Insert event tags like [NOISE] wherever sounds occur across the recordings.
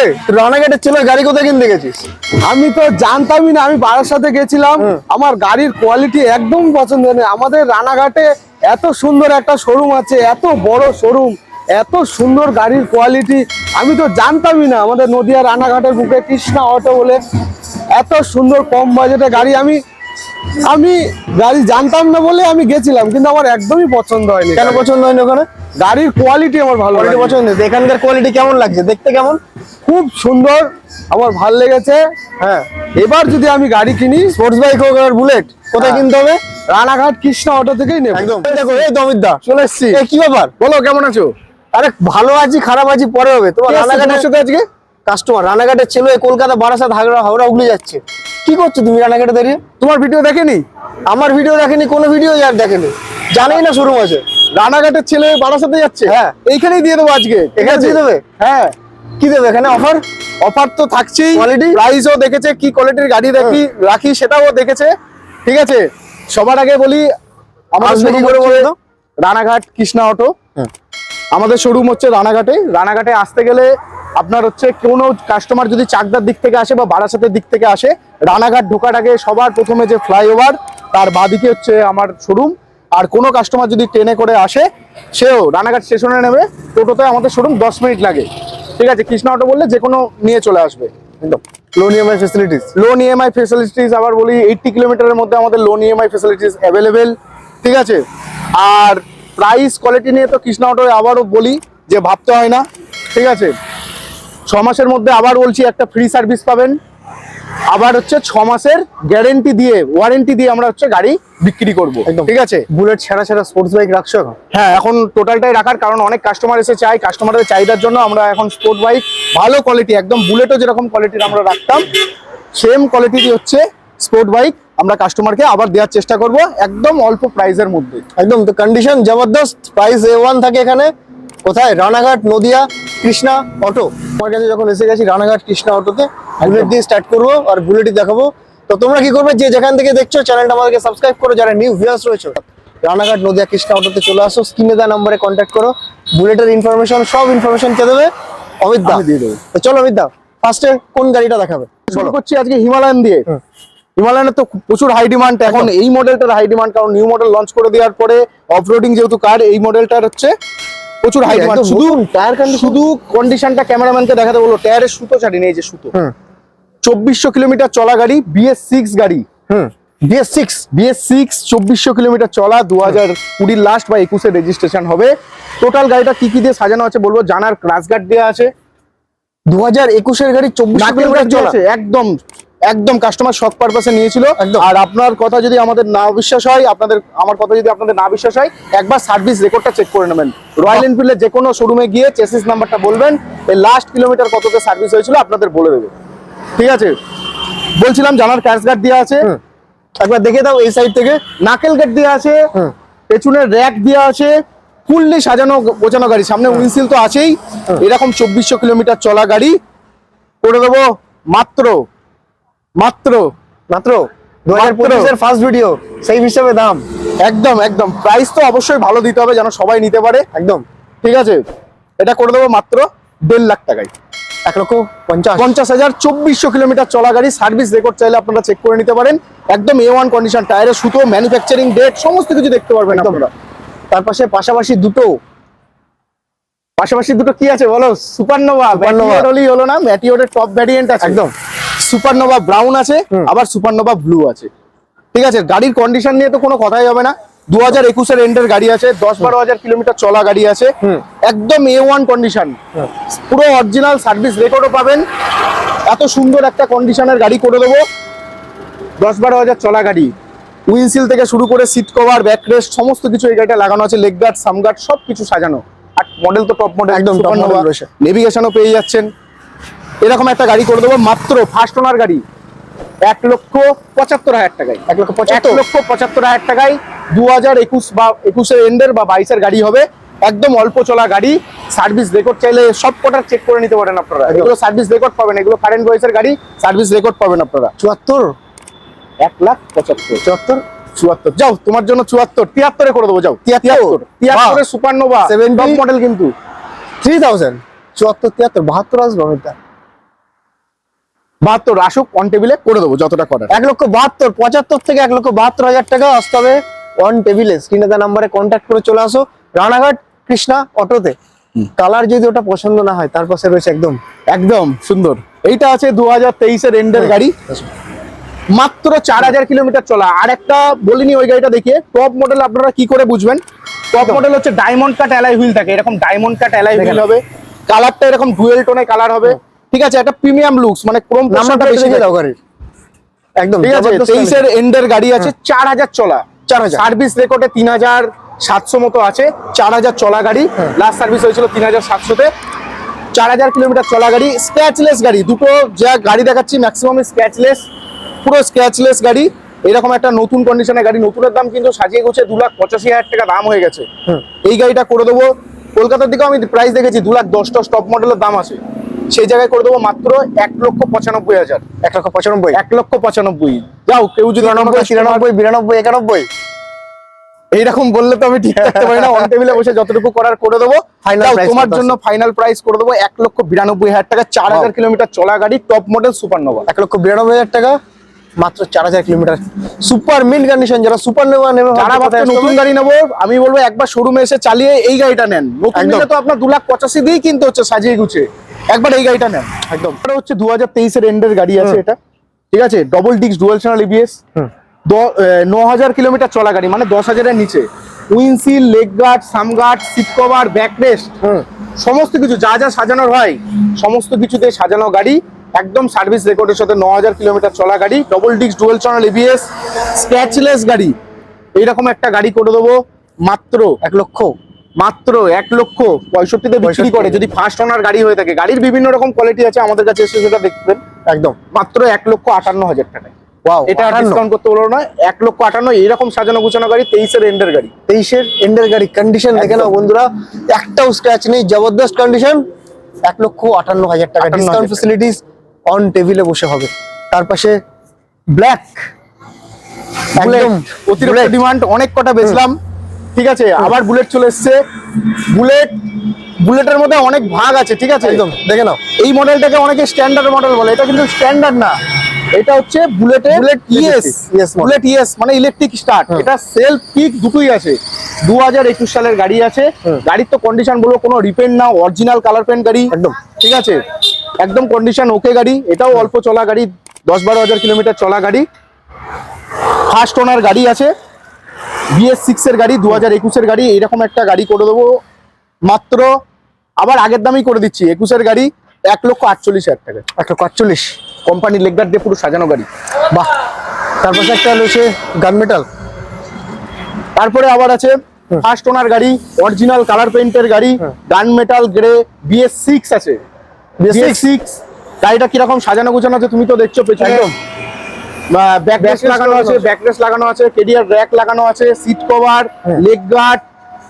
এই তুই রানাঘাটের ছেলে গাড়ি কোথায় কিনতে গেছিস? আমি তো জানতামই না আমি বাড়ার সাথে গেছিলাম। আমার গাড়ির কোয়ালিটি একদম পছন্দ নেই আমাদের রানাঘাটে এত সুন্দর একটা শোরুম আছে এত বড় শোরুম এত সুন্দর গাড়ির কোয়ালিটি আমি তো জানতামই না আমাদের নদিয়া রানাঘাটের বুকে কৃষ্ণা অটো বলে এত সুন্দর কম বাজেটে গাড়ি। আমি আমি গাড়ি জানতাম না বলে আমি গেছিলাম কিন্তু আমার একদমই পছন্দ হয়নি কেন পছন্দ হয়নি ওখানে? গাড়ির কোয়ালিটি আমার ভালো কোয়ালিটি পছন্দ হয়েছে। এখানকার কোয়ালিটি কেমন লাগছে? দেখতে কেমন? খুব সুন্দর আমার ভালো লেগেছে। হ্যাঁ। এবার যদি আমি গাড়ি কিনি স্পোর্টস বাইক হোক আর বুলেট কোথায় হ্যাঁ। কিনতে হবে? রানাঘাট কৃষ্ণা অটো থেকেই নেব। একদম। দেখো এই তো অমিত দা চলে এসছি। কি ব্যাপার? বলো কেমন আছো? আরে ভালো আছি খারাপ আছি পরে হবে। তোমার সাথে আজকে? কাস্টমার রানাঘাটের ছেলে কলকাতা বারাসাত হাওড়া হাওড়া উগলে যাচ্ছে। কি করছ তুমি রানাঘাটে দাঁড়িয়ে? তোমার ভিডিও দেখেনি? আমার ভিডিও দেখেনি কোনো ভিডিও আর দেখেনি। জানেই না শোরুম আছে। রানাঘাটের ছেলে বারাসাতে যাচ্ছে? হ্যাঁ। এইখানেই দিয়ে দেবো আজকে। এখানে দিয়ে দেবে? হ্যাঁ। কি দেবে এখানে অফার অফার তো থাকছেই। Quality? প্রাইসও দেখেছে কি কোয়ালিটির গাড়ি রাখি রাখি সেটাও দেখেছে। ঠিক আছে? সবার আগে বলি বলো রানাঘাট কৃষ্ণা অটো। আমাদের শোরুম হচ্ছে রানাঘাটে। রানাঘাটে আসতে গেলে আপনার হচ্ছে কোনো কাস্টমার যদি চাকদার দিক থেকে আসে বা বারাসাতের দিক থেকে আসে রানাঘাট ঢোকার আগে সবার প্রথমে যে ফ্লাইওভার তার বাদিকে হচ্ছে আমার শোরুম আর কোনো কাস্টমার যদি ট্রেনে করে আসে সেও রানাঘাট স্টেশনে নেবে টোটোতে আমাদের শোরুম দশ মিনিট লাগে। ঠিক আছে কৃষ্ণা অটো বললে যে কোনো নিয়ে চলে আসবে। একদম। Loan EMI facilities loan EMI facilities আবার বলি এইটটি কিলোমিটারের মধ্যে আমাদের লোন ইএমআই ফেসিলিটিস অ্যাভেলেবেল ঠিক আছে? আর প্রাইস কোয়ালিটি নিয়ে তো কৃষ্ণা অটো আবারও বলি যে ভাবতে হয় না ঠিক আছে? ছ মাসের মধ্যে আবার বলছি একটা ফ্রি সার্ভিস পাবেন। আবার হচ্ছে ছ মাসের গ্যারেন্টি দিয়ে ওয়ারেন্টি দিয়ে আমরা হচ্ছে গাড়ি বিক্রি করব একদম। ঠিক আছে? বুলেট ছাড়া ছাড়া স্পোর্টস বাইক রাখছো এখন? হ্যাঁ এখন টোটালটাই রাখার কারণ অনেক কাস্টমার এসে চাই কাস্টমারের চাহিদার জন্য আমরা এখন স্পোর্ট বাইক ভালো কোয়ালিটি একদম বুলেটও যেরকম কোয়ালিটির আমরা রাখতাম সেম কোয়ালিটিরই হচ্ছে স্পোর্ট বাইক আমরা কাস্টমারকে আবার দেওয়ার চেষ্টা করব একদম অল্প প্রাইসের মধ্যে। একদম তো কন্ডিশন জবরদস্ত প্রাইস এ ওয়ান থাকে এখানে। কোথায়? রানাঘাট নদিয়া কৃষ্ণা অটো আমার কাছে যখন এসে গেছি রানাঘাট কৃষ্ণা অটোতে বুলেট দিয়ে স্টার্ট করব আর বুলেটই দেখাবো। তো তোমরা কি করবে? যে যেখান থেকে দেখছ চ্যানেলটা আমাদেরকে সাবস্ক্রাইব করো। যারা নিউ ভিউয়ার্স রয়েছে রানাঘাট নদিয়া কৃষ্ণা অটোতে চলে আসো। স্ক্রিনে দেওয়া নম্বরে কন্ট্যাক্ট করো। বুলেটের ইনফরমেশন সব ইনফরমেশন কে দেবে? অমিত দা দিয়ে দেবে। তো চলো অমিত দা ফার্স্টে কোন গাড়িটা দেখাবে? শুরু করছি আজকে হিমালয়ান দিয়ে। হিমালয়ানের তো প্রচুর হাই ডিমান্ড এখন এই মডেলটার হাই ডিমান্ড কারণ নিউ মডেল লঞ্চ করে দেওয়ার পরে অফরোডিং যেহেতু কার এই মডেলটার হচ্ছে প্রচুর হাই ডিমান্ড শুধু টায়ার শুধু কন্ডিশনটা ক্যামেরাম্যানকে দেখাতে বলো টায়ারের সুতো ছাড়িনি এই যে সুতো। চব্বিশশো কিলোমিটার চলা গাড়ি বিএস সিক্স গাড়ি। হুম। বিএস সিক্স বিএস সিক্স চব্বিশশো কিলোমিটার চলা দু হাজার কুড়ির লাস্ট বা একুশে রেজিস্ট্রেশন হবে। টোটাল গাড়িটা কি কি দিয়ে সাজানো আছে বলব? জানার ক্রাশ গার্ড দেওয়া আছে। দু হাজার একুশের গাড়ি চব্বিশ কিলোমিটার চলা। আছে। একদম। একদম কাস্টমার শখ পারপাসে নিয়েছিল। একদম। আর আপনার কথা যদি আমাদের না বিশ্বাস হয় আপনাদের আমার কথা যদি আপনাদের না বিশ্বাস হয় একবার সার্ভিস রেকর্ডটা চেক করে নেবেন। রয়্যাল এনফিল্ডের যে কোনো শোরুমে গিয়ে চেসিস নাম্বারটা বলবেন এই লাস্ট কিলোমিটার কততে সার্ভিস হয়েছিল আপনাদের বলে দেবে। ঠিক আছে? বলছিলাম জানার ক্যাশ গার্ড দেওয়া আছে। একবার দেখে দাও এই সাইড থেকে। নাকেল গেট দেওয়া আছে। পেছনের র্যাক দেওয়া আছে। ফুললি সাজানো গোছানো গাড়ি। সামনে উইন্ডশিল তো আছেই। এরকম চব্বিশশো কিলোমিটার চলা গাড়ি। করে দেবো মাত্র মাত্র? মাত্র? দু হাজার পঁচিশের ফার্স্ট ভিডিও সেই হিসাবে দাম। একদম একদম। প্রাইস তো অবশ্যই ভালো দিতে হবে যেন সবাই নিতে পারে। একদম। ঠিক আছে? এটা করে দেবো মাত্র দেড় লাখ টাকায়। এক লক্ষ পঞ্চাশ। পঞ্চাশ হাজার চব্বিশশো কিলোমিটার চলা গাড়ি সার্ভিস রেকর্ড চাইলে আপনারা চেক করে নিতে পারেন। একদম এ ওয়ান কন্ডিশন টায়ারের সুতো ম্যানুফ্যাকচারিং ডেট সমস্ত কিছু দেখতে পারবেন আপনারা। তার পাশে পাশাপাশি দুটো। পাশাপাশি দুটো কি আছে বলো? সুপারনোভা। হলো না? ম্যাটিওরের টপ ভ্যারিয়েন্ট আছে। একদম। সুপারনোভা ব্রাউন আছে আবার সুপারনোভা ব্লু আছে। ঠিক আছে গাড়ির কন্ডিশন নিয়ে তো কোনো কথাই হবে না। দু হাজার একুশের এন্ডের গাড়ি আছে দশ বারো হাজার কিলোমিটার চলা গাড়ি আছে। একদম এ ওয়ান কন্ডিশন পুরো অরিজিনাল সার্ভিস রেকর্ডও পাবেন। এত সুন্দর একটা কন্ডিশনের গাড়ি করে দেবো। দশ বারো হাজার চলা গাড়ি। উইন্সিল থেকে শুরু করে সিট কভার ব্যাকরেস্ট সমস্ত কিছু এই গাড়িটা লাগানো আছে। লেগ গার্ড সাম গার্ড সব কিছু সাজানো। আর মডেল তো টপ মডেল একদম। নেভিগেশনও পেয়ে যাচ্ছেন। এরকম একটা গাড়ি করে দেবো মাত্র ফার্স্ট ওনার গাড়ি। এক লক্ষ পঁচাত্তর হাজার টাকায়। এক লক্ষ এক লক্ষ পঁচাত্তর হাজার টাকায় দু হাজার একুশ বা একুশের এন্ডের বা বাইশের গাড়ি হবে। একদম অল্প চলা গাড়ি। সার্ভিস রেকর্ড চাইলে সব কটার চেক করে নিতে পারেন আপনারা। এগুলো সার্ভিস রেকর্ড পাবেন। এগুলো কারেন্ট বয়সের গাড়ি সার্ভিস রেকর্ড পাবেন আপনারা। চুয়াত্তর? এক লাখ পঁচাত্তর। চুয়াত্তর? চুয়াত্তর। যাও তোমার জন্য চুয়াত্তর। তিয়াত্তরে করে দেবো যাও। তিয়াত্তর? তিয়াত্তরে। বাহ। সুপার নোভা 70 মডেল কিন্তু। থ্রি থাউজেন্ড চুয়াত্তর তিয়াত্তর বাহাত্তর আসবে বাহাত্তর আসুক অন টেবিলে করে দেবো যতটা করার। এক লক্ষ বাহাত্তর পঁচাত্তর থেকে এক লক্ষ বাহাত্তর হাজার টাকা আসতে হবে অন টেবিলে স্ক্রিনে দেওয়া নাম্বারে কন্ট্যাক্ট করে চলে আসো। রানাঘাট কৃষ্ণা অটোতে। কালার যদি ওটা পছন্দ না হয় তার পাশে রয়েছে একদম। একদম সুন্দর। এইটা আছে দু হাজার তেইশের এন্ডের গাড়ি। মাত্র চার হাজার কিলোমিটার চলা। আর একটা বলিনি ওই গাড়িটা দেখিয়ে টপ মডেল আপনারা কি করে বুঝবেন? টপ মডেল হচ্ছে ডায়মন্ড কাট অ্যালাই হুইল থাকে। এরকম ডায়মন্ড কাট অ্যালাই হুইল হবে। কালারটা এরকম ডুয়েল টোনে কালার হবে। ঠিক আছে একটা প্রিমিয়াম লুকস মানে ক্রোম নাম্বারটা বেশি। দাও গাড়ির। একদম ঠিক আছে জবরদস্ত তেইশের এন্ডের গাড়ি আছে চার হাজার চলা। 4000 সার্ভিস রেকর্ডে তিন হাজার সাতশো মতো আছে চার হাজার চলা গাড়ি। লাস্ট সার্ভিস হয়েছিল তিন হাজার সাতশোতে। চার হাজার কিলোমিটার চলা গাড়ি স্ক্র্যাচলেস গাড়ি। দুটো যা গাড়ি দেখাচ্ছি ম্যাক্সিমাম স্ক্র্যাচলেস পুরো স্ক্র্যাচলেস গাড়ি। এরকম একটা নতুন কন্ডিশনের গাড়ি নতুনের দাম কিন্তু সাজিয়ে গুছিয়ে দু লাখ পঁচাশি হাজার টাকা দাম হয়ে গেছে। এই গাড়িটা করে দেবো। কলকাতার দিকেও আমি প্রাইস দেখেছি দু লাখ দশ দশ টপ মডেলের দাম আছে। সেই জায়গায় করে দেবো মাত্র এক লক্ষ পঁচানব্বই হাজার। এক লক্ষ পঁচানব্বই? এক লক্ষ পঁচানব্বই। যাও কেউ যদি তিরানব্বই বিরানব্বই একানব্বই। এইরকম বললে তো আমি ঠিক থাকতে পারি না। অন টেবিলে বসে যতটুকু করার করে দেবো। তোমার জন্য ফাইনাল প্রাইস করে দেবো এক লক্ষ বিরানব্বই হাজার টাকা চার হাজার কিলোমিটার চলা গাড়ি টপ মডেল সুপার নোভা এক লক্ষ বিরানব্বই হাজার টাকা মাত্র চার হাজার কিলোমিটার। সুপার মিন্ট কন্ডিশন যারা সুপার নেওয়া নেবে যারা ভাবছে নতুন গাড়ি নেব আমি বলব একবার শোরুমে এসে চালিয়ে এই গাড়িটা নেন। নতুন তো আপনার দু লাখ পঁচাশি দিয়েই কিনতে হচ্ছে সাজিয়ে গুছিয়ে। একবার এই গাড়িটা নেন একদম। এটা হচ্ছে দু হাজার তেইশের এন্ডের গাড়ি আছে এটা ঠিক আছে? ডবল ডিক্স ডুয়েল চ্যানেল ইবিএস হুম। ন হাজার কিলোমিটার চলা গাড়ি মানে দশ হাজারের নিচে। Windshield leg guard sump guard seat cover backrest সমস্ত কিছু যা যা সাজানোর হয় সমস্ত কিছুতে সাজানো গাড়ি একদম সার্ভিস রেকর্ডের সাথে ন হাজার কিলোমিটার চলা গাড়ি ডবল ডিক্স ডুয়েল চ্যানেল এবিএস স্ক্র্যাচলেস গাড়ি। এইরকম একটা গাড়ি করে দেবো মাত্র এক লক্ষ মাত্র এক লক্ষ পঁয়ষট্টিতে বিক্রি করে। যদি ফার্স্ট ওনার গাড়ি হয়ে থাকে গাড়ির বিভিন্ন রকম কোয়ালিটি আছে আমাদের কাছে এসে সেটা দেখবেন। একদম। মাত্র এক লক্ষ আটান্ন হাজার টাকায়। এটা ডিসকাউন্ট করতে বলব না এক লক্ষ আটান্ন সাজানো গুছানো গাড়ি তেইশের এন্ডের গাড়ি। তেইশের এন্ডের গাড়ি। কন্ডিশন দেখে নাও বন্ধুরা একটাও স্ক্র্যাচ নেই জবরদস্ত কন্ডিশন এক লক্ষ আটান্ন হাজার টাকা। 58,000 ডিসকাউন্ট ফেসিলিটিস অন টেবিলে বসে হবে। তার পাশে ব্ল্যাক একদম অতিরিক্ত ডিমান্ড অনেক কটা বেচলাম। ঠিক আছে? আবার বুলেট চলে এসছে। বুলেট বুলেটের মধ্যে অনেক ভাগ আছে ঠিক আছে? একদম। দেখে নাও। এই মডেলটাকে অনেকে স্ট্যান্ডার্ড মডেল বলে। এটা কিন্তু স্ট্যান্ডার্ড না। এটা হচ্ছে বুলেটের Bullet ইএস. বুলেট ইএস মানে ইলেকট্রিক স্টার্ট এটা সেলফ কিক দুটোই আছে। দু হাজার একুশ সালের গাড়ি আছে। গাড়ির তো কন্ডিশন বলব কোনো রিপেন্ট না অরিজিনাল কালার পেন্ট গাড়ি। একদম। ঠিক আছে? একদম কন্ডিশন ওকে গাড়ি। এটাও অল্প চলা গাড়ি দশ বারো হাজার কিলোমিটার চলা গাড়ি। ফার্স্ট ওনার গাড়ি আছে। বিএস সিক্স এর গাড়ি দু হাজার একুশের গাড়ি এরকম একটা গাড়ি করে দেবো। মাত্র আবার আগের দামই করে দিচ্ছি। একুশের গাড়ি এক লক্ষ আটচল্লিশ হাজার টাকা। এক লক্ষ আটচল্লিশ। কোম্পানির লেগদার দিয়ে পুরো সাজানো গাড়ি। বাহ! তার পাশে একটা রয়েছে গান মেটাল তারপরে আবার আছে ফার্স্ট ওনার গাড়ি অরিজিনাল কালার পেইন্টের গাড়ি gun metal grey BS six আছে। বিএস BS6 সিক্স গাড়িটা কীরকম সাজানো গোছানো আছে তুমি তো দেখছ পেছনে। ব্যাকরেস লাগানো আছে। ব্যাকরেস লাগানো আছে কেডিআর র্যাক লাগানো আছে সিট কভার। লেগ গার্ড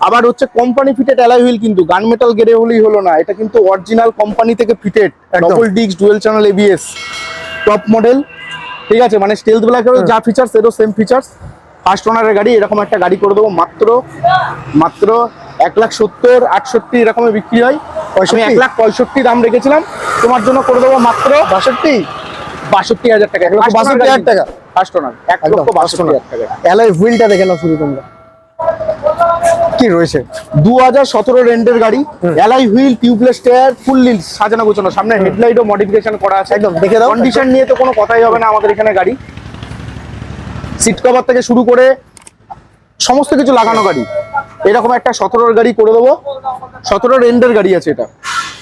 আবার হচ্ছে কোম্পানি ফিটেড অ্যালয় হুইল কিন্তু গান মেটাল গেরে হলেই হলো না এটা কিন্তু অরিজিনাল কোম্পানি থেকে ফিটেড। ডবল ডিক্স dual channel ABS top model ঠিক আছে মানে স্টেলথ ব্ল্যাকেরও যা ফিচার্স এরও সেম ফিচার্স ফার্স্ট ওনারের গাড়ি এরকম একটা গাড়ি করে দেবো মাত্র মাত্র এক লাখ সত্তর আটষট্টি এরকমই বিক্রি হয় আমি 65? এক লাখ পঁয়ষট্টি দাম রেখেছিলাম তোমার জন্য করে দেবো মাত্র বাষট্টি বাষট্টি হাজার টাকা এক লক্ষ বাষট্টি হাজার টাকা? ফার্স্ট ওনার এক লক্ষ বাষট্টি হাজার টাকা। অ্যালয় হুইলটা দেখে নাও শুরু তোমরা। কি রয়েছে? দু হাজার সতেরো রেন্টের গাড়ি alloy wheel tubeless tyre fully সাজানো গোছানো। সামনে হেডলাইটও মডিফিকেশন করা আছে। একদম, দেখে দাও। কন্ডিশন নিয়ে তো কোনো কথাই হবে না আমাদের এখানে গাড়ি। সিট কভার থেকে শুরু করে সমস্ত কিছু লাগানো গাড়ি। এরকম একটা সতেরোর গাড়ি করে দেবো। সতেরো রেন্টের গাড়ি আছে এটা।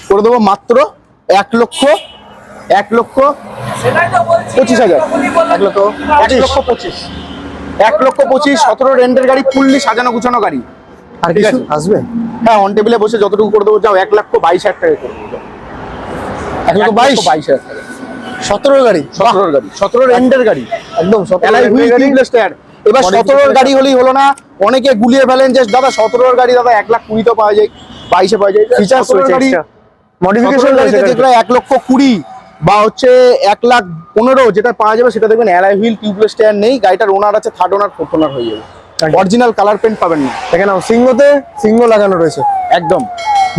করে দেবো মাত্র এক লক্ষ এক লক্ষ পঁচিশ হাজার। এক লক্ষ এক লক্ষ পঁচিশ। এক লক্ষ পঁচিশ সতেরো রেন্টের গাড়ি ফুললি সাজানো গুছানো গাড়ি। আর কিছু আসবে? হ্যাঁ অন টেবিলে বসে যতটুকু করে দেবো যাও এক লক্ষ বাইশ হাজার টাকা করে দেবো এক লক্ষ বাইশ? বাইশ হাজার টাকা। সতেরো গাড়ি? সতেরোর গাড়ি সতেরো রেন্টের গাড়ি। একদম এবার সতেরোর গাড়ি হলেই হলো না অনেকে গুলিয়ে ফেলেন যে দাদা সতেরোর গাড়ি দাদা এক লাখ কুড়িতে পাওয়া যায় বাইশে পাওয়া যায়। ফিচার্স 17 রয়েছে গাড়ি মডিফিকেশন গাড়িতে দেখবে এক লক্ষ কুড়ি বা হচ্ছে এক লাখ পনেরো যেটা পাওয়া যাবে সেটা দেখবেন অ্যালাই হুইল টিউবলেস টায়ার নেই গাড়িটার ওনার আছে থার্ড ওনার ফোর্থ ওনার হয়ে যাবে। অরিজিনাল কালার পেন্ট পাবেন না। দেখে নাও সিংহতে সিংহ লাগানো রয়েছে। একদম।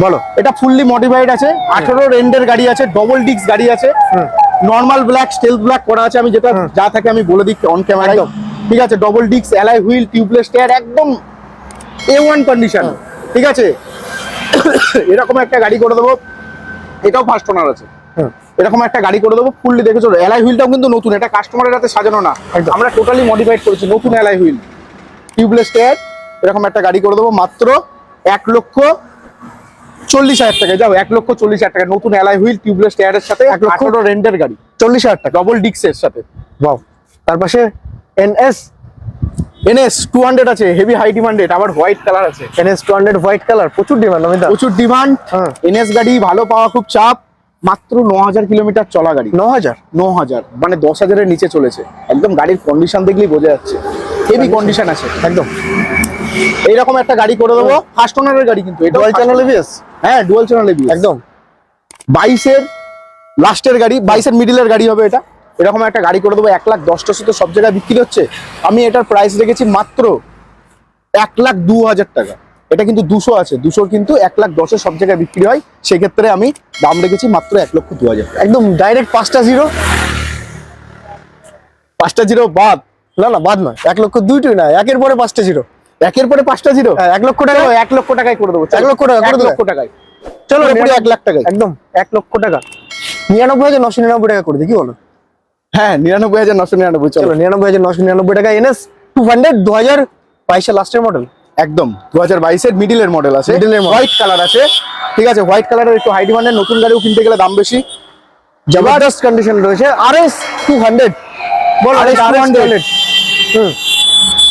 বলো। এটা ফুললি মডিফাইড আছে আঠারো রেন্ডের গাড়ি আছে ডবল ডিক্স গাড়ি আছে। নর্মাল ব্ল্যাক স্টেল ব্ল্যাক করা আছে আমি যেটা যা থাকে আমি বলে দিচ্ছি অন ক্যামেরায় ঠিক আছে ডবল ডিক্স অ্যালাই হুইল টিউবলেস টায়ার একদম এ ওয়ান কন্ডিশন ঠিক আছে? [COUGHS] এরকম একটা গাড়ি করে দেবো। এটাও ফার্স্ট ওনার আছে। হুম। এরকম একটা গাড়ি করে দেবো ফুললি দেখেছ। এলাই হুইলটাও কিন্তু নতুন এটা কাস্টমারের হাতে সাজানো না। আমরা টোটালি মডিফাইড করেছি নতুন এলাই হুইল টিউবলেস টায়ার এরকম একটা গাড়ি করে দেবো মাত্র এক লক্ষ চল্লিশ হাজার টাকা যাও এক লক্ষ চল্লিশ হাজার টাকা নতুন এলাই হুইল টিউবলেস টায়ারের সাথে এক লক্ষ রেন্টের গাড়ি। চল্লিশ হাজার টাকা। ডবল ডিক্সের সাথে। বাও তার পাশে এনএস এনএস টু হান্ড্রেড আছে হেভি হাই ডিমান্ডেড আবার হোয়াইট কালার আছে। NS two hundred white colour প্রচুর ডিমান্ড আমি প্রচুর ডিমান্ড হ্যাঁ। এনএস গাড়ি ভালো পাওয়া খুব চাপ। মাত্র ন হাজার কিলোমিটার চলা গাড়ি। ন হাজার ন হাজার মানে দশ হাজারের নিচে চলেছে। একদম গাড়ির কন্ডিশন দেখলেই বোঝা যাচ্ছে। হেভি কন্ডিশন আছে। একদম। এইরকম একটা গাড়ি করে দেবো। ফার্স্ট ওনারের গাড়ি কিন্তু ডুয়াল চ্যানেল এবিএস হ্যাঁ ডুয়াল চ্যানেল একদম একদম। বাইশের লাস্টের গাড়ি বাইশের মিডিলের গাড়ি হবে এটা। এরকম একটা গাড়ি করে দেবো। এক লাখ দশটা তো সব জায়গায় বিক্রি হচ্ছে। আমি এটার প্রাইস রেখেছি মাত্র এক লাখ দু হাজার টাকা। এটা কিন্তু দুশো আছে। দুশোর কিন্তু এক লাখ দশের সব জায়গায় বিক্রি হয়। সেক্ষেত্রে আমি দাম রেখেছি মাত্র এক লক্ষ দু হাজার একদম ডাইরেক্ট পাঁচটা জিরো পাঁচটা জিরো বাদ। না না বাদ নয়। এক লক্ষ দুইটি না একের পরে পাঁচটা জিরো একের পরে পাঁচটা জিরো হ্যাঁ, এক লক্ষ টাকা। এক লক্ষ টাকায় করে দেবো এক লক্ষ টাকা এক লক্ষ টাকায়। চলো পুরোপুরি এক লাখ টাকায়। একদম এক লক্ষ টাকা। নিরানব্বই হাজার নশো নিরানব্বই টাকা করে দিই কি বলো? হ্যাঁ নিরানব্বই হাজার নশো নিরানব্বই চলো। চলো নিরানব্বই হাজার নশো নিরানব্বই টাকা এনএস টু হান্ড্রেড দু হাজার বাইশের লাস্টের মডেল একদম দু হাজার বাইশের মিডিলের মডেল আছে। হোয়াইট কালার আছে। ঠিক আছে হোয়াইট কালারের একটু হাই ডিমান্ডের নতুন গাড়িও কিনতে গেলে দাম বেশি। জবরদস্ত কন্ডিশন রয়েছে। আর এস টু হান্ড্রেড বল আর এস টু 200 হান্ড্রেড হুম।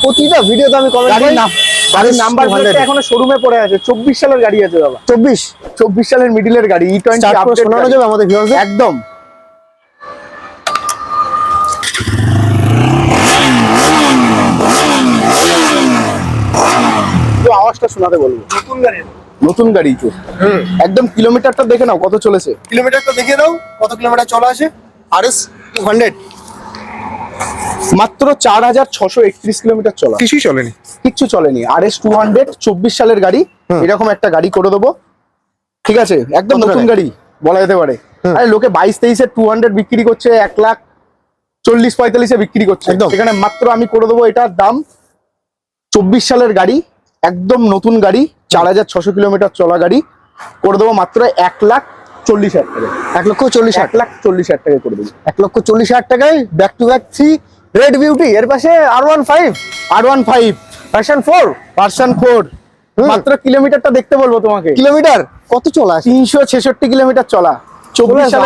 প্রতিটা ভিডিওতে আমি কমেন্ট করি। নাম গাড়ির নাম্বার এখনও শোরুমে পড়ে আছে। চব্বিশ সালের গাড়ি আছে বাবা। চব্বিশ। চব্বিশ সালের মিডিলের গাড়ি ই টোয়েন্টি স্টার্ট করে শোনানো যাবে আমাদের একদম তো আওয়াজটা শোনাতে বলব। নতুন গাড়ি। নতুন গাড়ি তো। একদম কিলোমিটারটা দেখে নাও কত চলেছে। কিলোমিটারটা দেখিয়ে দাও কত কিলোমিটার চলা আছে। আর এস টু হান্ড্রেড মাত্র চার হাজার ছশো একত্রিশ কিলোমিটার চলা। কিছুই চলেনি। কিচ্ছু চলেনি। আর এস টু হান্ড্রেড চব্বিশ সালের গাড়ি। এরকম একটা গাড়ি করে দেবো। ঠিক আছে? একদম নতুন গাড়ি? বলা যেতে পারে। আরে লোকে বাইশ তেইশে টু হান্ড্রেড বিক্রি করছে এক লাখ চল্লিশ পঁয়তাল্লিশে বিক্রি করছে। একদম। সেখানে মাত্র আমি করে দেবো এটার দাম। চব্বিশ সালের গাড়ি একদম নতুন গাড়ি চার হাজার ছশো কিলোমিটার চলা গাড়ি। করে দেবো মাত্র এক লাখ চল্লিশ হাজার টাকা এক লক্ষ চল্লিশ এক লাখ চল্লিশ হাজার টাকা করে দেবো। এক লক্ষ চল্লিশ হাজার টাকায় back to back three red beauty এর পাশে R one five R one five version four version four. মাত্র কিলোমিটারটা দেখতে বলব তোমাকে। কিলোমিটার? কত চলা তিনশো ছেষট্টি কিলোমিটার চলা। চব্বিশ আছে।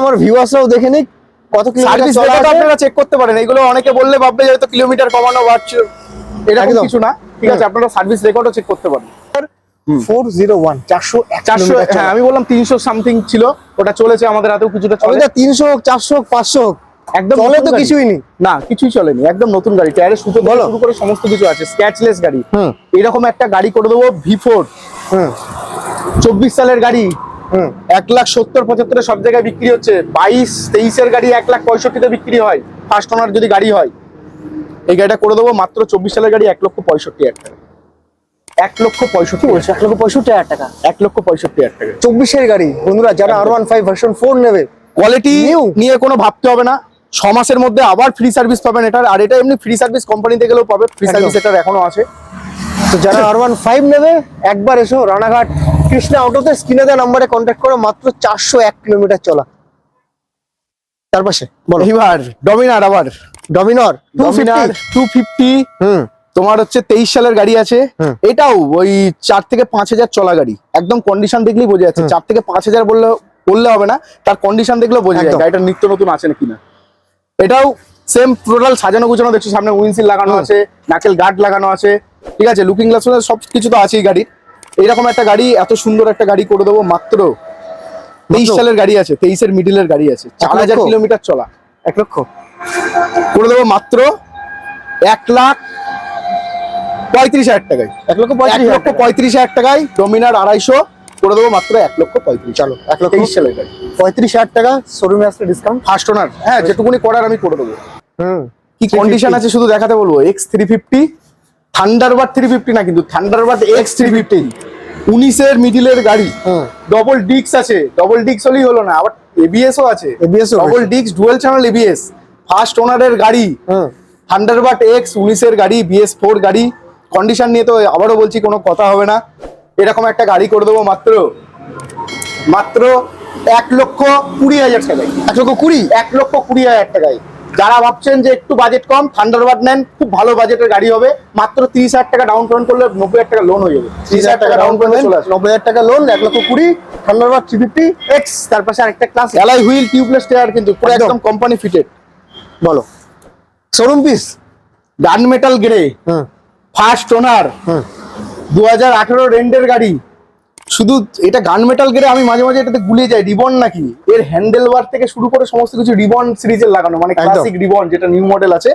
আমার ভিউয়ার্সরাও দেখে নিক কত কিলোমিটার আপনারা চেক করতে পারেন। এগুলো অনেকে বললে ভাববে যে হয়তো কিলোমিটার কমানো বাড়ছে। এরকম একদম। কিছু না। ঠিক আছে আপনারা সার্ভিস রেকর্ডও চেক করতে পারেন। ফোর জিরো ওয়ান চারশো চারশো হ্যাঁ আমি বললাম তিনশো সামথিং ছিল ওটা চলেছে আমাদের হাতেও কিছুটা চলে। তিনশো হোক চারশো হোক পাঁচশো হোক একদম চলে তো কিছুই নেই। না কিছুই চলেনি একদম নতুন গাড়ি টায়ারের সুতো বলো। শুরু করে সমস্ত কিছু আছে স্ক্র্যাচলেস গাড়ি। হুম। এরকম একটা গাড়ি করে দেবো ভি ফোর হুম। চব্বিশ সালের গাড়ি। হুম। এক লাখ সত্তর পঁচাত্তরে সব জায়গায় বিক্রি হচ্ছে। বাইশ তেইশের গাড়ি এক লাখ পঁয়ষট্টিতে বিক্রি হয় ফার্স্ট ওনার যদি গাড়ি হয়। এই গাড়িটা করে দেবো মাত্র চব্বিশ সালের গাড়ি এক লক্ষ পঁয়ষট্টি হাজার টাকা। এক লক্ষ পঁয়ষট্টি বলছো এক লক্ষ পঁয়ষট্টি হাজার টাকা। এক লক্ষ পঁয়ষট্টি হাজার টাকা। চব্বিশের গাড়ি বন্ধুরা যারা R one five version four নেবে কোয়ালিটি নিয়ে কোনো ভাবতে হবে না। ছ মাসের মধ্যে আবার ফ্রি সার্ভিস পাবেন এটার। আর এটা এমনি ফ্রি সার্ভিস কোম্পানিতে গেলেও পাবে। ফ্রি সার্ভিস এটার এখনও আছে। তো যারা আর ওয়ান ফাইভ নেবে একবার এসো রানাঘাট কৃষ্ণা অটোতে স্ক্রিনে দেওয়া নাম্বারে কন্ট্যাক্ট করো মাত্র চারশো এক কিলোমিটার চলা। তার পাশে বলো। এইবার ডমিনার আবার। ডমিনর ডমিনার টু ফিফটি হুম। তোমার হচ্ছে তেইশ সালের গাড়ি আছে। এটাও ওই চার থেকে পাঁচ হাজার চলা গাড়ি। একদম কন্ডিশন দেখলেই বোঝা যাচ্ছে। চার থেকে পাঁচ হাজার বললে বললে হবে না। তার কন্ডিশন দেখলেও বোঝা যায়। গাড়িটা নিত্য নতুন আছে না কিনা। এটাও সেম টোটাল সাজানো গুছানো দেখছ। সামনে উইন্সিল লাগানো আছে নাকেল গার্ড লাগানো আছে। ঠিক আছে? লুকিং গ্লাস সব কিছু তো আছেই গাড়ির। এইরকম একটা গাড়ি এত সুন্দর একটা গাড়ি করে দেবো। মাত্র তেইশ সালের গাড়ি আছে তেইশের মিডিলের গাড়ি আছে। চার হাজার কিলোমিটার চলা। এক লক্ষ? করে দেবো মাত্র এক লাখ পঁয়ত্রিশ হাজার টাকায়। এক লক্ষ পঁয়ত্রিশ লক্ষ পঁয়ত্রিশ হাজার টাকায় ডোমিনার আড়াইশো করে দেবো মাত্র এক লক্ষ পঁয়ত্রিশ চলো এক লক্ষ তেইশ সালের গাড়ি পঁয়ত্রিশ হাজার টাকা শোরুমে আসলে ডিসকাউন্ট ফার্স্ট ওনার হ্যাঁ যেটুকুনি করার আমি করে দেবো। হুম কি কন্ডিশন আছে শুধু দেখাতে বলব? X three fifty Thunderbird three fifty না কিন্তু থান্ডারবার্ড এক্স থ্রি ফিফটি উনিশের মিডিলের গাড়ি। ডবল ডিক্স আছে। ডবল ডিক্স হলেই হলো না আবার এবিএস ও আছে। ও ডবল। ডিক্স ডুয়েল চ্যানেল এবিএস ফার্স্ট ওনারের গাড়ি হুম। থান্ডারবার্ড এক্স উনিশের গাড়ি বিএস ফোর গাড়ি। কন্ডিশন নিয়ে তো আবারও বলছি কোনো কথা হবে না। এরকম একটা গাড়ি করে দেবো মাত্র মাত্র এক লক্ষ কুড়ি হাজার টাকায়। এক লক্ষ কুড়ি? এক লক্ষ কুড়ি হাজার টাকায়। যারা ভাবছেন যে একটু বাজেট কম থান্ডারবার্ড নেন খুব ভালো বাজেটের গাড়ি হবে। মাত্র তিরিশ হাজার টাকা ডাউন পেমেন্ট করলে নব্বই হাজার টাকা লোন হয়ে যাবে। তিরিশ হাজার টাকা ডাউন পেমেন্ট চলে আসবে। নব্বই হাজার টাকা লোন এক লক্ষ কুড়ি থান্ডারবার্ড থ্রি ফিফটি এক্স তার পাশে আরেকটা class alloy wheel tubeless tyre কিন্তু পুরো। একদম। কোম্পানি ফিটেড বলো। Showroom piece gun metal grey first owner দু হাজার আঠেরো রেন্ডের গাড়ি। শুধু এটা গান মেটাল গেলে আমি মাঝে মাঝে এটাতে গুলিয়ে যাই রিবন নাকি? এর হ্যান্ডেল বার থেকে শুরু করে সমস্ত কিছু রিবন সিরিজের লাগানো মানে। ক্লাসিক রিবন যেটা নিউ মডেল আছে।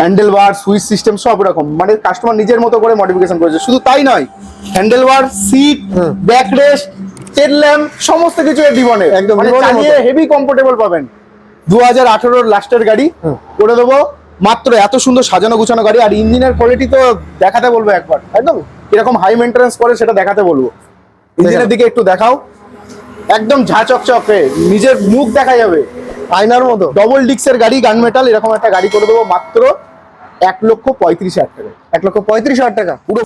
হ্যান্ডেল বার সুইচ সিস্টেম সব রকম মানে কাস্টমার নিজের মতো করে মডিফিকেশন করেছে। শুধু তাই নয় handle bar seat. Back rest tail lamp সমস্ত কিছু এর রিবনের একদম মানে। হেভি কমফোর্টেবল পাবেন। দু হাজার আঠেরোর লাস্টের গাড়ি করে দেবো। মাত্র এত সুন্দর সাজানো গুছানো গাড়ি আর ইঞ্জিনের কোয়ালিটি তো দেখাতে বলব একবার। একদম। কীরকম হাই মেনটেন্স করে সেটা দেখাতে বলব। ইঞ্জিনের দিকে একটু দেখাও। একদম ঝা চকচকে নিজের মুখ দেখা যাবে। আয়নার মতো। ডবল ডিক্সের গাড়ি গান মেটাল এরকম একটা গাড়ি করে দেবো মাত্র এক লক্ষ পঁয়ত্রিশ হাজার টাকা। এক লক্ষ পঁয়ত্রিশ হাজার টাকা। পুরো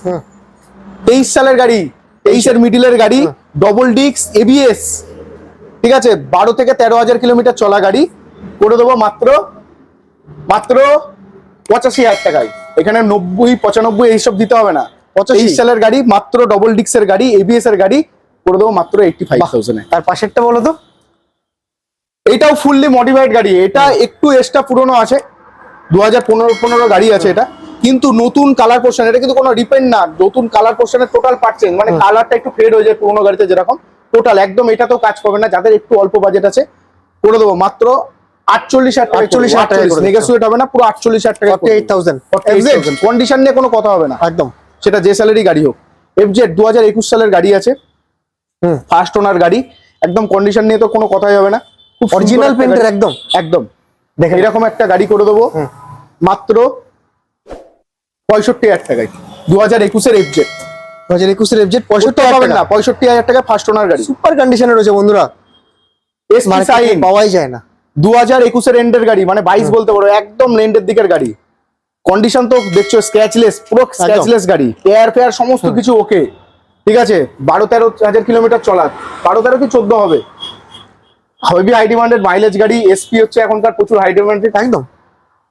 তেইশ সালের গাড়ি তেইশের মিডিলের গাড়ি ডবল ডিক্স এবিএস ঠিক আছে বারো থেকে তেরো হাজার কিলোমিটার চলা গাড়ি। করে দেবো মাত্র মাত্র পঁচাশি হাজার টাকায়। এখানে নব্বই পঁচানব্বই এইসব দিতে হবে না। 85 তেইশ সালের গাড়ি মাত্র ডবল ডিক্সের গাড়ি এবিএস এর গাড়ি করে দেবো মাত্র এইটটি ফাইভ থাউজেন্ডে তার পাশেরটা বলো তো। এটাও ফুললি মডিফাইড গাড়ি এটা একটু এক্সট্রা পুরনো আছে। দু হাজার পনেরো পনেরো গাড়ি আছে এটা। কিন্তু নতুন কালার পোর্শন এটা কিন্তু কোনো রিপেন্ড না। নতুন কালার পোর্শনের টোটাল পার্ট চেঞ্জ মানে কালারটা একটু ফেড হয়ে যায় পুরোনো গাড়িতে যেরকম। টোটাল একদম এটাতেও কাজ পাবে না। যাদের একটু অল্প বাজেট আছে করে দেবো মাত্র আটচল্লিশ হাজার টাকা 48,000 টাকায় করে দিচ্ছ। হবে না পুরো আটচল্লিশ হাজার টাকা এইট থাউজেন্ড কন্ডিশন নিয়ে কোনো কথা হবে না। একদম। সেটা যে স্যালারি গাড়ি হোক। এফজেড দু হাজার একুশ সালের গাড়ি আছে। ফার্স্ট ওনার গাড়ি। একদম কন্ডিশন নিয়ে তো কোনো কথাই হবে না। খুব অরিজিনাল পেন্টের একদম। একদম। দেখে এরকম একটা গাড়ি করে দেবো। মাত্র পঁয়ষট্টি হাজার টাকায়। দু হাজার একুশের এফজেড দু হাজার একুশের এফজেড পঁয়ষট্টি পাবেন না। পঁয়ষট্টি হাজার টাকা ফার্স্ট ওনার গাড়ি। সুপার কন্ডিশনে রয়েছে বন্ধুরা। পাওয়াই যায় না। দু হাজার একুশের এন্ডের গাড়ি মানে বাইশ বলতে পারো একদম এন্ডের দিকের গাড়ি। কন্ডিশন তো দেখছ স্ক্র্যাচলেস পুরো স্ক্র্যাচলেস গাড়ি। এয়ার ফেয়ার সমস্ত কিছু ওকে ঠিক আছে? বারো তেরো হাজার কিলোমিটার চলা বারো তেরো কি চোদ্দ হবে? হেভি হাই ডিমান্ডেড মাইলেজ গাড়ি এসপি হচ্ছে এখনকার প্রচুর হাই ডিমান্ডেড একদম।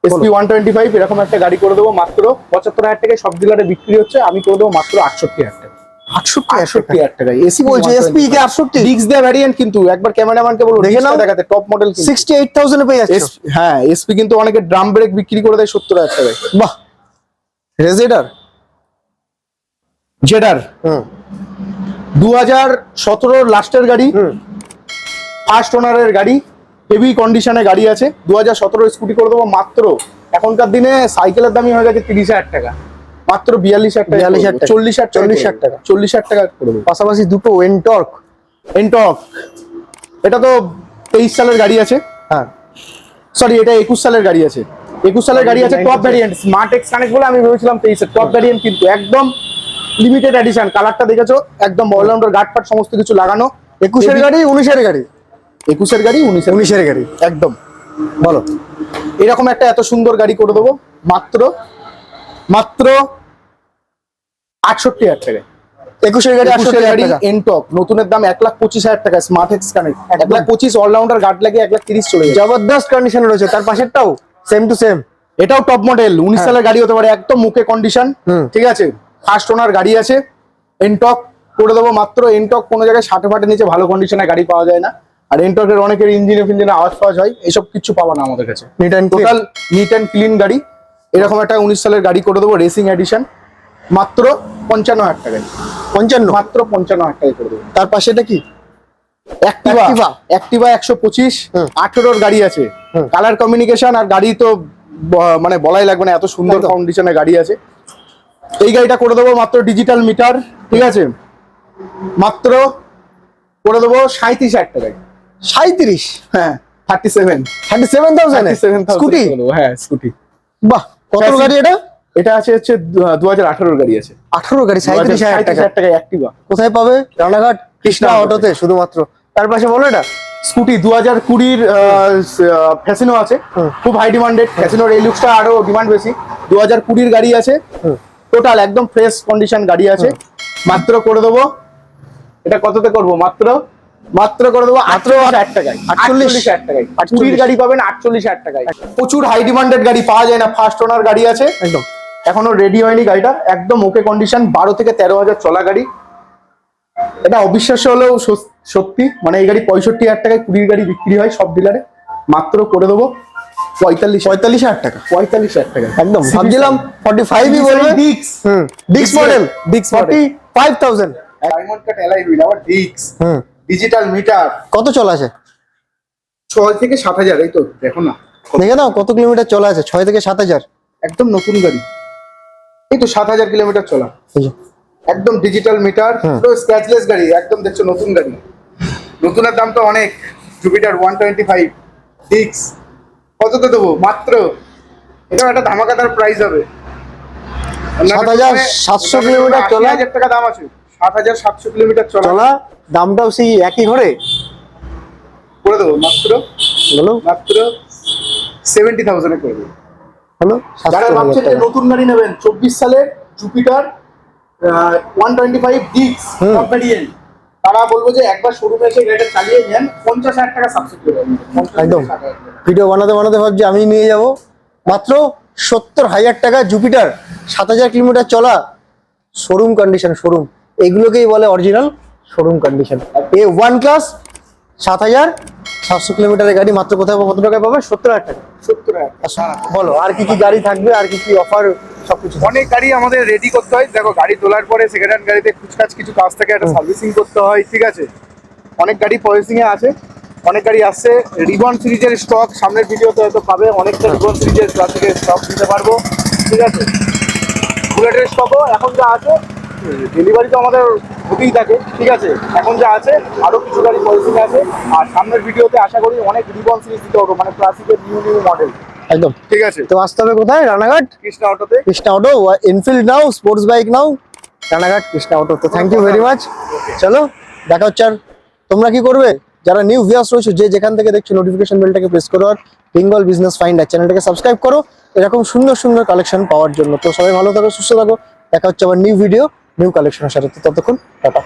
এসপি ওয়ান টোয়েন্টি ফাইভ এরকম একটা গাড়ি করে দেবো মাত্র পঁচাত্তর হাজার টাকায় সব ডিলারে বিক্রি হচ্ছে আমি করে দেবো মাত্র আটষট্টি হাজার টাকা। আটষট্টি আটষট্টি হাজার এসি বলছো এসপি কে আটষট্টি। ডিক্স দেওয়া ভ্যারিয়েন্ট কিন্তু একবার ক্যামেরাম্যানকে বলো দেখে দেখে নাও। নাও দেখাতে টপ মডেল সিক্সটি এইট থাউজেন্ডে পেয়ে যাচ্ছে। হ্যাঁ এসপি কিন্তু অনেকে ড্রাম ব্রেক বিক্রি করে দেয় সত্তর হাজার টাকায়। বাহ। রেজেডার জেডার হুম। দু হাজার সতেরোর লাস্টের গাড়ি। হুম। ফার্স্ট ওনারের গাড়ি। হেভি কন্ডিশনে গাড়ি আছে। দু হাজার সতেরো স্কুটি করে দেবো মাত্র। এখনকার দিনে সাইকেলের দামই হয়ে গেছে তিরিশ হাজার টাকা। মাত্র বিয়াল্লিশ হাজার 42,000 টাকা। চল্লিশ হাজার চল্লিশ হাজার টাকা। চল্লিশ হাজার টাকা করে। দেবো পাশাপাশি দুটো ওয়েনটর্ক এনটক এটা তো তেইশ সালের গাড়ি আছে। হ্যাঁ। সরি এটা একুশ সালের গাড়ি আছে। একুশ সালের গাড়ি আছে top variant smart X connect বলে আমি ভেবেছিলাম তেইশের টপ ভ্যারিয়েন্ট কিন্তু একদম লিমিটেড এডিশন কালারটা দেখেছ? একদম অলরাউন্ডার গার্ড ফাট সমস্ত কিছু লাগানো। একুশের গাড়ি উনিশের গাড়ি? একুশের গাড়ি উনিশের উনিশের গাড়ি। একদম। বলো। এরকম একটা এত সুন্দর গাড়ি করে দেবো। মাত্র মাত্র আটষট্টি হাজার টাকায়। একুশের গাড়ি আটষট্টি গাড়ি নতুনের দাম এক লাখ পঁচিশ হাজার টাকা স্মার্ট এক্স কানেক্ট এক। লাখ পঁচিশ অলরাউন্ডার গার্ড লাগে এক লাখ তিরিশ চলে জবরদস্ত কন্ডিশনে রয়েছে। তার পাশেরটাও সেম টু সেম এটাও টপ মডেল উনিশ সালের গাড়ি হতে পারে একদম মুখে কন্ডিশন ঠিক আছে? ফার্স্ট ওনার গাড়ি আছে। এনটক করে দেবো মাত্র। এনটক কোনো জায়গায় ষাটে ফাটে নিচে ভালো কন্ডিশনে গাড়ি পাওয়া যায় না। আর এনটকের অনেকের ইঞ্জিনে ফিঞ্জিনে আওয়াজ ফাওয়াজ হয়। এসব কিছু পাবা না আমাদের কাছে। Neat and total neat and clean গাড়ি। এরকম একটা উনিশ সালের গাড়ি করে দেবো রেসিং এডিশন মাত্র পঞ্চান্ন হাজার টাকায়। পঞ্চান্ন? মাত্র পঞ্চান্ন হাজার টাকায় করে দেবো। তার পাশে এটা কি? অ্যাক্টিভা। অ্যাক্টিভা একশো পঁচিশ আঠেরোর গাড়ি আছে। কালার কমিউনিকেশন আর গাড়ি তো মানে বলাই লাগবে না এত সুন্দর। কন্ডিশনে গাড়ি আছে। এই গাড়িটা করে দেবো মাত্র ডিজিটাল মিটার ঠিক আছে? মাত্র করে দেবো সাঁত্রিশ হাজার টাকায়। সাঁত্রিশ হ্যাঁ thirty seven thirty seven thousand scooty হ্যাঁ স্কুটি বাহ কত গাড়ি এটা? এটা আছে হচ্ছে দু হাজার আঠারোর গাড়ি আছে। আঠারো গাড়ি সাঁত্রিশ হাজার টাকা। অ্যাক্টিভা কোথায় পাবে? রানাঘাট কৃষ্ণা অটোতে শুধুমাত্র। তার পাশে বলো এটা স্কুটি দু হাজার কুড়ির ফ্যাসিনো আছে। খুব হাই ডিমান্ডেড ফ্যাসিনোর এই লুকসটা আরও ডিমান্ড বেশি। দু হাজার কুড়ির গাড়ি আছে। টোটাল একদম ফ্রেশ কন্ডিশন গাড়ি আছে। মাত্র করে দেবো। এটা কততে করব? মাত্র? মাত্র করে দেবো মাত্র ষাট টাকায়। আটচল্লিশ? আটচল্লিশ হাজার টাকায়। কুড়ির গাড়ি পাবেন আটচল্লিশ হাজার টাকায়। প্রচুর হাই ডিমান্ডেড গাড়ি পাওয়া যায় না। ফার্স্ট ওনার গাড়ি আছে। একদম। এখনও রেডি হয়নি গাড়িটা। একদম ওকে কন্ডিশন বারো থেকে তেরো হাজার চলা গাড়ি। এটা অবিশ্বাস্য হলেও সত্যি মানে এই গাড়ি পঁয়ষট্টি হাজার টাকায় কুড়ির গাড়ি বিক্রি হয় সব ডিলারে মাত্র করে দেবো পঁয়তাল্লিশ পঁয়তাল্লিশ হাজার টাকা। পঁয়তাল্লিশ হাজার টাকা। একদম ভাবছিলাম ফর্টি ফাইভই বলবে। ডিক্স হুম ডিক্স মডেল ডিক্স forty five thousand diamond cut alloy wheel আবার ডিক্স হুম। ডিজিটাল মিটার কত চলা আছে? ছয় থেকে সাত হাজার এই তো দেখো না। দেখে দাও কত কিলোমিটার চলা আছে ছয় থেকে সাত হাজার। একদম নতুন গাড়ি। এই তো সাত হাজার কিলোমিটার চলা। একদম ডিজিটাল মিটার পুরো স্ক্র্যাচলেস গাড়ি একদম দেখছ নতুন গাড়ি। নতুনের দাম তো অনেক জুপিটার ওয়ান টোয়েন্টি ফাইভ ডিক্স কততে দেবো? মাত্র। এটাও একটা ধামাকাদার প্রাইস হবে। 7,700 কিলোমিটার চলা। হাজার টাকা দাম আছে। সাত হাজার সাতশো কিলোমিটার চলা। চলা দামটাও সেই একই ঘরে। করে দেবো মাত্র। বলো। মাত্র সেভেন্টি থাউজেন্ডে করে দেবো। হলো যারা ভাবছেন যে নতুন গাড়ি নেবেন চব্বিশ সালের জুপিটার ওয়ান টোয়েন্টি ফাইভ ডিক্স। ভেরিয়েন্ট তারা বলব যে একবার শোরুমে এসে গাড়িটা চালিয়ে নেন পঞ্চাশ হাজার টাকা সাবসিডি করে দেবেন। 50 একদম। ভিডিও বানাতে বানাতে ভাবছি আমি নিয়ে যাব মাত্র সত্তর হাজার টাকা জুপিটার সাত হাজার কিলোমিটার চলা শোরুম কন্ডিশন শোরুম এগুলোকেই বলে original showroom condition A one class সাত হাজার সাতশো কিলোমিটারের গাড়ি মাত্র কোথায়? কত টাকায় পাবে? সত্তর হাজার টাকা। সত্তর হাজার। আচ্ছা, বলো আর কি কি গাড়ি থাকবে আর কি কি অফার সবকিছু? অনেক গাড়ি আমাদের রেডি করতে হয়। দেখো গাড়ি তোলার পরে সেকেন্ড হ্যান্ড গাড়িতে কুচকাচ কিছু কাজ থাকে একটা সার্ভিসিং করতে হয় ঠিক আছে? অনেক গাড়ি প্রসেসিং এ আছে। অনেক গাড়ি আসছে। রিবন সিরিজের স্টক সামনের ভিডিওতে হয়তো পাবে। অনেকটা রিবন সিরিজের থেকে স্টক দিতে পারব ঠিক আছে? বুলেটের স্টকও এখন যা আছে ডেলিভারি তো আমাদের হতেই থাকে ঠিক আছে? এখন যা আছে আরও কিছু গাড়ি প্রসেসিং আছে। আর সামনের ভিডিওতে আশা করি অনেক রিবন সিরিজ দিতে পারব মানে ক্লাসিকের নিউ নিউ মডেল একদম। ঠিক আছে? তো আসতে হবে কোথায়? রানাঘাট? কৃষ্ণা অটোতে কৃষ্ণা অটো এনফিল্ড নাও স্পোর্টস বাইক নাও রানাঘাট কৃষ্ণা অটো তো থ্যাংক ইউ ভেরি মাচ চলো দেখা হচ্ছে আর তোমরা কি করবে? যারা নিউ ভিউয়ার্স রয়েছে যে যেখান থেকে দেখছ নোটিফিকেশন বেলটাকে প্রেস করো আর বেঙ্গল বিজনেস ফাইন্ডার চ্যানেলটাকে সাবস্ক্রাইব করো। এরকম সুন্দর সুন্দর কালেকশন পাওয়ার জন্য। তো সবাই ভালো থাকো সুস্থ থাকো। দেখা হচ্ছে আবার নিউ ভিডিও নিউ কালেকশনের সাথে ততক্ষণ টাটা।